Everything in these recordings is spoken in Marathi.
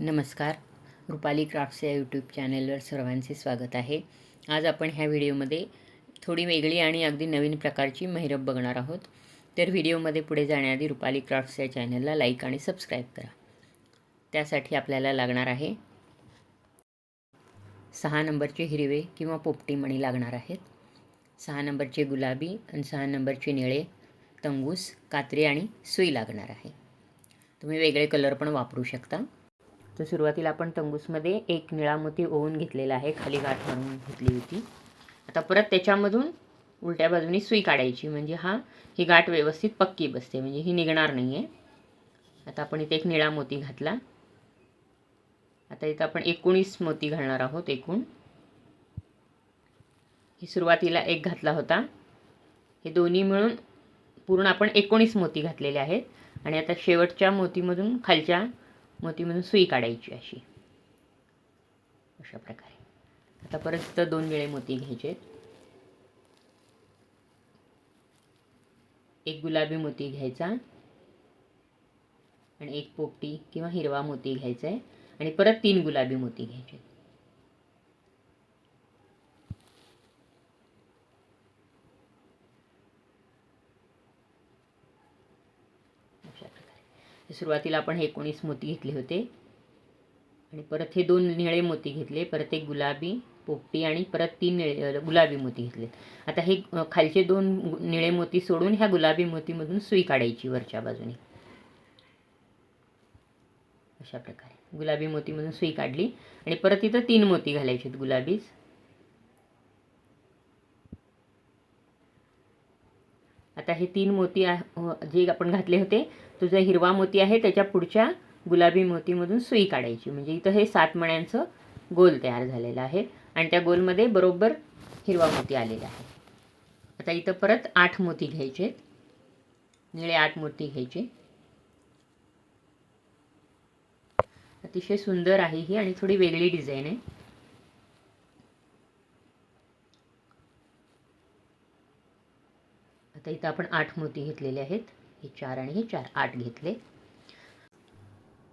नमस्कार. रुपाली क्राफ्ट्स या यूट्यूब चॅनेलवर सर्वांचे स्वागत आहे. आज आपण ह्या व्हिडिओमध्ये थोडी वेगळी आणि अगदी नवीन प्रकारची मेहरब बघणार आहोत. तर व्हिडिओमध्ये पुढे जाण्याआधी रुपाली क्राफ्ट्स या चॅनलला लाईक आणि सबस्क्राईब करा. त्यासाठी आपल्याला लागणार आहे सहा नंबरचे हिरवे किंवा पोपटी मणी लागणार आहेत. सहा नंबरचे गुलाबी आणि सहा नंबरचे निळे तंगूस कात्री आणि सुई लागणार आहे. तुम्ही वेगळे कलर पण वापरू शकता. तर सुरुवातीला आपण तंगूसमध्ये एक निळा मोती ओवून घेतलेला आहे खाली गाठ मारून घेतली होती. आता परत त्याच्यामधून उलट्या बाजूनी सुई काढायची म्हणजे हा ही गाठ व्यवस्थित पक्की बसते म्हणजे ही निघणार नाही आहे आता आपण इथे एक निळा मोती घातला. आता इथं आपण एकोणीस मोती घालणार आहोत एकूण. ही सुरुवातीला एक घातला होता. हे दोन्ही मिळून पूर्ण आपण एकोणीस मोती घातलेले आहेत. आणि आता शेवटच्या मोतीमधून खालच्या मोतीमधून सुई काढायची अशी. अशा प्रकारे. आता परत दोन वेळे मोती घ्यायचे. एक गुलाबी मोती घ्यायचा. आणि एक पोपटी किंवा हिरवा मोती घ्यायचा आहे. आणि परत तीन गुलाबी मोती घ्यायचे अशा प्रकारे सुरुवातीला आपण हे एकोणीस मोती घेतले होते. आणि परत हे दोन निळे मोती घेतले. परत एक गुलाबी पोपटी आणि परत तीन निळे गुलाबी मोती घेतले. आता हे खालचे दोन निळे मोती सोडून ह्या गुलाबी मोतीमधून सुई काढायची वरच्या बाजूने. अशा प्रकारे. गुलाबी मोतीमधून सुई काढली. आणि परत इथं तीन मोती घालायचे गुलाबीच आता हे तीन मोती जे आपण घातले होते तो जो हिरवा मोती आहे त्याच्या पुढच्या गुलाबी मोतीमधून सुई काढायची. म्हणजे इथं हे सात मण्यांचं गोल तयार झालेलं आहे. आणि त्या गोलमध्ये बरोबर हिरवा मोती आलेला आहे. आता इथं परत आठ मोती घ्यायचे निळे आठ मोती घ्यायचे. अतिशय सुंदर आहे ही आणि थोडी वेगळी डिझाईन आहे. आता इथं आपण आठ मोती घेतलेले आहेत. हे चार आणि हे चार. आठ घेतले.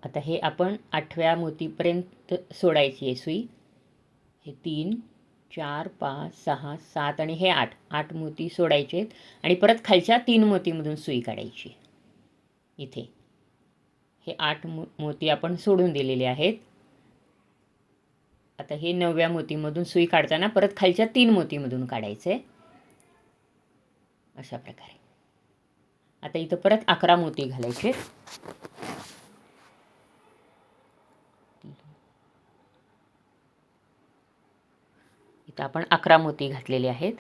आता हे आपण आठव्या मोतीपर्यंत सोडायची आहे सुई. हे तीन चार पाच सहा सात आणि हे आठ. आठ मोती सोडायचे आहेत. आणि परत खालच्या तीन मोतीमधून सुई काढायची. इथे. हे आठ मो मोती आपण सोडून दिलेले आहेत. आता हे नवव्या मोतीमधून सुई काढताना परत खालच्या तीन मोतीमधून काढायचं. आहे अशा प्रकारे. आता इथं परत अकरा मोती घालायचे. इथं आपण अकरा मोती घातलेले आहेत.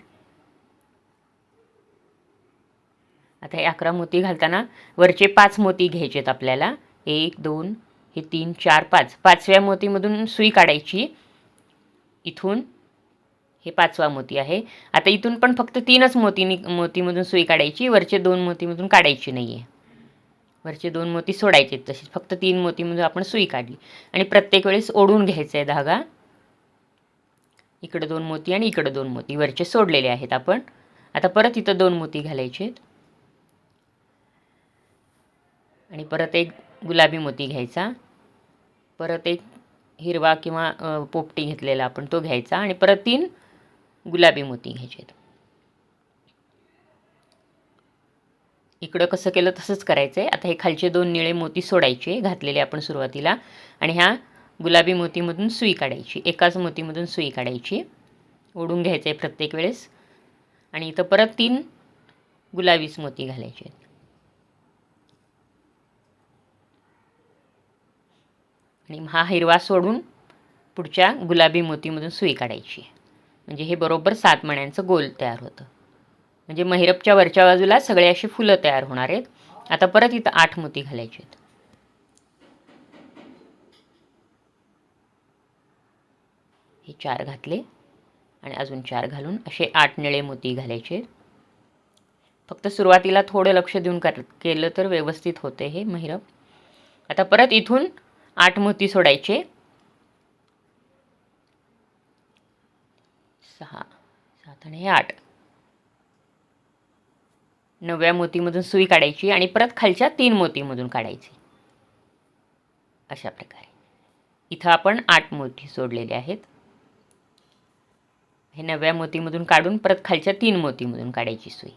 आता हे अकरा मोती घालताना वरचे पाच मोती घ्यायचे आहेत आपल्याला. एक दोन हे तीन चार पाच. पाचव्या मोतीमधून सुई काढायची. इथून हे पाचवा मोती आहे. आता इथून पण फक्त तीनच मोती मोतीमधून सुई काढायची वरचे दोन मोतीमधून काढायची नाही आहे वरचे दोन मोती सोडायचे तसेच फक्त तीन मोतीमधून आपण सुई काढली. आणि प्रत्येक वेळेस ओढून घ्यायचा आहे धागा. इकडे दोन मोती आणि इकडे दोन मोती वरचे सोडलेले आहेत आपण. आता परत इथं दोन मोती घालायचे आहेत. आणि परत एक गुलाबी मोती घ्यायचा. परत एक हिरवा किंवा पोपटी घेतलेला आपण तो घ्यायचा. आणि परत तीन गुलाबी मोती घ्यायचे इकडं कसं केलं तसंच करायचं आहे आता हे खालचे दोन निळे मोती सोडायचे घातलेले आपण सुरुवातीला. आणि ह्या गुलाबी मोतीमधून सुई काढायची. एकाच मोतीमधून सुई काढायची. ओढून घ्यायचं आहे प्रत्येक वेळेस. आणि इथं परत तीन गुलाबीच मोती घालायचे आहेत. आणि हा हिरवा सोडून पुढच्या गुलाबी मोतीमधून सुई काढायची. म्हणजे हे बरोबर सात मण्यांचं गोल तयार होतं. म्हणजे महिरपच्या वरच्या बाजूला सगळे अशी फुलं तयार होणार आहेत. आता परत इथं आठ मोती घालायचे आहेत. हे चार घातले आणि अजून चार घालून असे आठ निळे मोती घालायचे फक्त सुरुवातीला थोडं लक्ष देऊन कर केलं तर व्यवस्थित होते हे महिरप. आता परत इथून आठ मोती सोडायचे. सहा सात आणि हे आठ. नवव्या मोतीमधून सुई काढायची आणि परत खालच्या तीन मोतीमधून काढायची. अशा प्रकारे. इथं आपण आठ मोती सोडलेले आहेत. हे नव्या मोतीमधून काढून परत खालच्या तीन मोतीमधून काढायची सुई.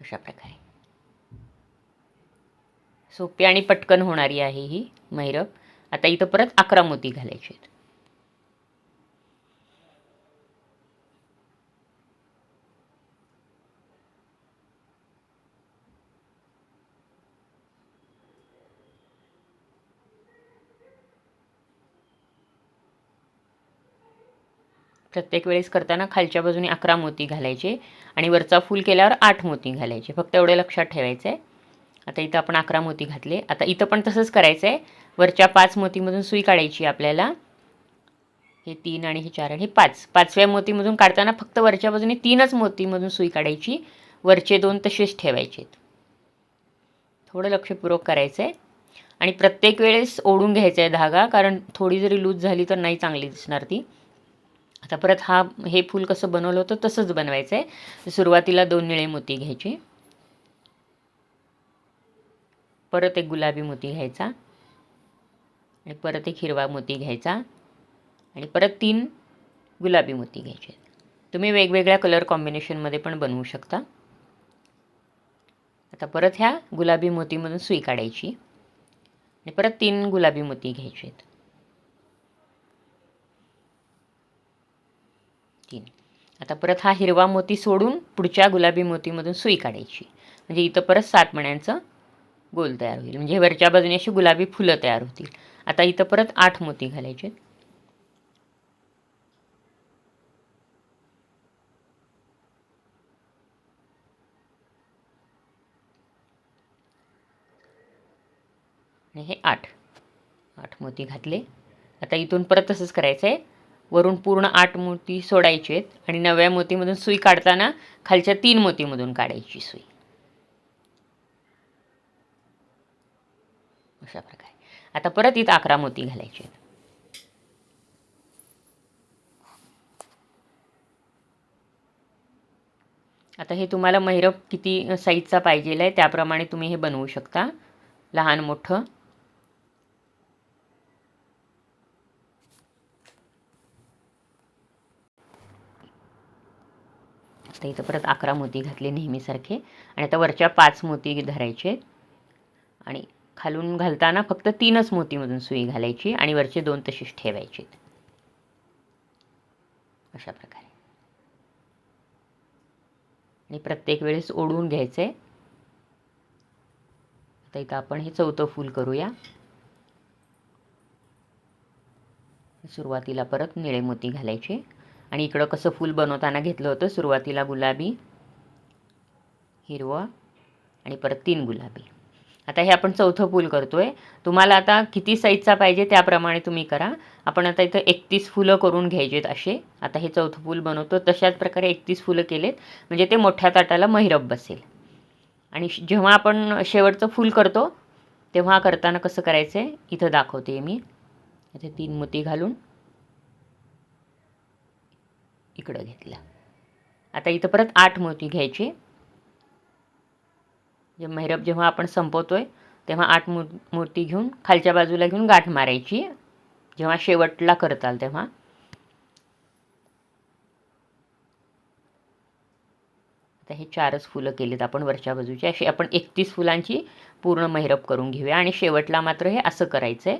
अशा प्रकारे. सोपी आणि पटकन होणारी आहे ही मैरप. आता इथं परत अकरा मोती घालायचे आहेत. प्रत्येक वेळेस करताना खालच्या बाजूने अकरा मोती घालायचे आणि वरचा फूल केल्यावर आठ मोती घालायचे. फक्त एवढे लक्षात ठेवायचं आहे आता इथं आपण अकरा मोती घातले. आता इथं पण तसंच करायचं आहे वरच्या पाच मोतीमधून सुई काढायची आपल्याला. हे तीन आणि हे चार आणि हे पाच. पाचव्या मोतीमधून काढताना फक्त वरच्या बाजूने तीनच मोतीमधून सुई काढायची. वरचे दोन तसेच ठेवायचे. थोडं लक्षपूर्वक करायचं आहे आणि प्रत्येक वेळेस ओढून घ्यायचा आहे धागा कारण थोडी जरी लूज झाली तर नाही चांगली दिसणार ती. आता परत हा हे फूल कसं बनवलं होतं तसंच बनवायचं आहे सुरुवातीला दोन निळे मोती घ्यायची. परत एक गुलाबी मोती घ्यायचा. आणि परत एक हिरवा मोती घ्यायचा. आणि परत तीन गुलाबी मोती घ्यायचे. तुम्ही वेगवेगळ्या कलर कॉम्बिनेशनमध्ये पण बनवू शकता. आता परत ह्या गुलाबी मोतीमधून सुई काढायची. आणि परत तीन गुलाबी मोती घ्यायचे आहेत तीन आता परत हा हिरवा मोती सोडून पुढच्या गुलाबी मोतीमधून सुई काढायची. म्हणजे इथं परत सात मण्यांचं गोल तयार होईल. म्हणजे वरच्या बाजूने अशी गुलाबी फुलं तयार होतील. आता इथं परत आठ मोती घालायचे आणि हे आठ. आठ मोती घातले. आता इथून परत तसंच करायचं आहे वरून पूर्ण आठ मोती सोडायचे आहेत आणि नव्या मोतीमधून सुई काढताना खालच्या तीन मोतीमधून काढायची सुई. अशा प्रकारे. आता परत इथं अकरा मोती घालायचे आहेत. आता हे तुम्हाला मैरप किती साईजचा पाहिजे आहे त्याप्रमाणे तुम्ही हे बनवू शकता. लहान मोठं. आता इथं परत अकरा मोती घातले नेहमीसारखे. आणि आता वरच्या पाच मोती धरायचे. आणि खालून घालताना फक्त तीनच मोतीमधून सुई घालायची आणि वरचे दोन तशीच ठेवायचे. अशा प्रकारे. आणि प्रत्येक वेळेस ओढून घ्यायचं. आहे आता इथं आपण हे चौथं फूल करूया. सुरुवातीला परत निळे मोती घालायचे. आणि इकडं कसं फूल बनवताना घेतलं होतं सुरुवातीला गुलाबी हिरवं आणि परत तीन गुलाबी. आता हे आपण चौथं फूल करतो आहे तुम्हाला आता किती साईजचा पाहिजे त्याप्रमाणे तुम्ही करा. आपण आता इथं एकतीस फुलं करून घ्यायचेत असे. आता हे चौथं फूल बनवतो. तशाच प्रकारे एकतीस फुलं केलेत. म्हणजे ते मोठ्या ताटाला महिरप बसेल. आणि जेव्हा आपण शेवटचं फूल करतो तेव्हा करताना कसं करायचं आहे इथं दाखवते मी. इथे तीन मोती घालून. इकडं घेतला. आता इथं परत आठ मोती घ्यायचे. जे मैरप जेव्हा आपण संपवतोय तेव्हा आठ मू मूर्ती घेऊन खालच्या बाजूला घेऊन गाठ मारायची. जेव्हा शेवटला करताल तेव्हा. आता हे चारच फुलं केलीत आपण वरच्या बाजूची. अशी आपण एकतीस फुलांची पूर्ण मैरप करून घेऊया. आणि शेवटला मात्र हे असं करायचं आहे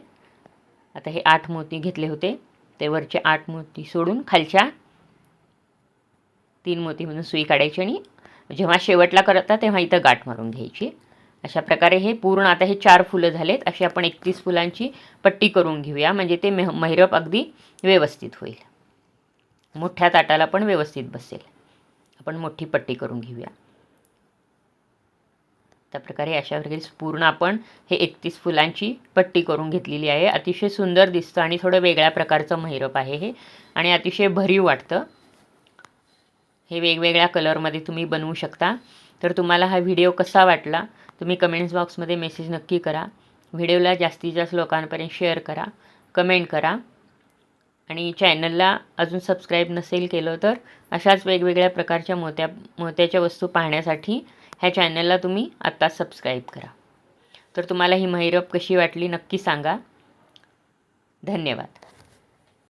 आता हे आठ मोती घेतले होते. ते वरचे आठ मोती सोडून खालच्या तीन मोतीमधून सुई काढायची आणि जेव्हा शेवटला करता तेव्हा इथं गाठ मारून घ्यायची. अशा प्रकारे हे पूर्ण आता हे चार फुलं झालेत अशी आपण एकतीस फुलांची पट्टी करून घेऊया म्हणजे ते मेह मैरप अगदी व्यवस्थित होईल. मोठ्या ताटाला पण व्यवस्थित बसेल. आपण मोठी पट्टी करून घेऊया. त्या प्रकारे अशा प्रकारे पूर्ण आपण हे एकतीस फुलांची पट्टी करून घेतलेली आहे. अतिशय सुंदर दिसतं आणि थोडं वेगळ्या प्रकारचं मैरप आहे हे. आणि अतिशय भरीव वाटतं. हे वेगवेगळ्या कलरमध्ये तुम्ही बनवू शकता. तर तुम्हाला हा व्हिडिओ कसा वाटला तुम्ही कमेंट्स बॉक्समध्ये मेसेज नक्की करा. व्हिडिओला जास्तीत जास्त लोकांपर्यंत शेअर करा कमेंट करा. आणि चॅनलला अजून सबस्क्राईब नसेल केलं तर अशाच वेगवेगळ्या प्रकारच्या मोत्या मोत्याच्या वस्तू पाहण्यासाठी ह्या चॅनलला तुम्ही आत्ताच सबस्क्राईब करा. तर तुम्हाला ही महिरप कशी वाटली नक्की सांगा. धन्यवाद.